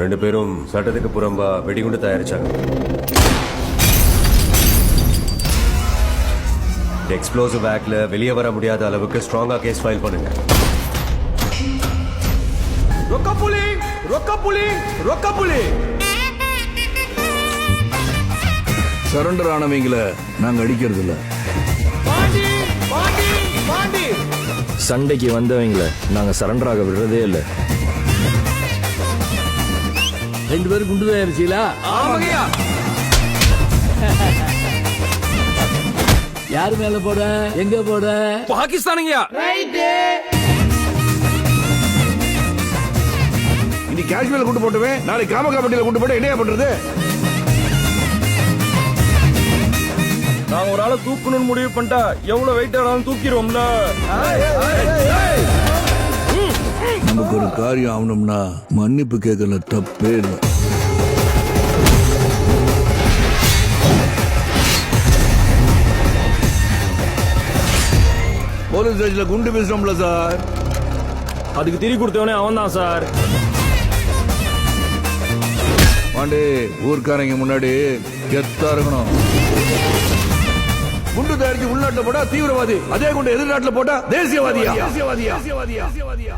ரெண்டு பேரும் சட்டத்துக்கு புறம்பா வெடிகுண்டு தயாரிச்சாங்க. எக்ஸ்ப்ளோசிவ் ஆக்ட்ல வெளியே வர முடியாத அளவுக்கு ஸ்ட்ராங்கா கேஸ் ஃபைல் பண்ணுங்க. ரொக்க புலி ரொக்க புலி ரொக்க புலி. சரண்டர் ஆனவங்களை நாங்க அடிக்கிறது இல்ல சண்டைக்கு வந்தவங்கள நாங்க சரண்டர் ஆக விடுறதே இல்லை. ரெண்டு பேரும் குண்டு தயாரிச்சீங்களா ஆமாங்கய்யா. யாரு மேல போட? எங்க போட? பாகிஸ்தானுங்கய்யா. இன்னைக்கு காஷ்மீர்ல கொண்டு போட்டுவேன். நாளைக்கு காமகாப்பட்டியில கொண்டு போட்டு என்னையா பண்றது? நாங்க ஒரு ஆளை தூக்கணும்னு முடிவு பண்ணிட்டா எவ்வளவு வெயிட் ஆனாலும் தூக்கிடுவோம்ல. நமக்கு ஒரு காரியம் ஆகணும்னா மன்னிப்பு கேட்கல தப்பே இல்லை. போலீஸ் ஸ்டேஷன்ல குண்டு பேசுறோம்ல சார்? அதுக்கு திரி கொடுத்தவனே அவன் தான் சார். பாண்டே ஊர்க்காரங்க முன்னாடி கெத்தா இருக்கணும். குண்டு தயாரிச்சு உள்நாட்டுல போட்டா தீவிரவாதி அதே குண்டு எதிர்நாட்டுல போட்டா தேசியவாதியா? தேசியவாதியா? தேசியவாதியா?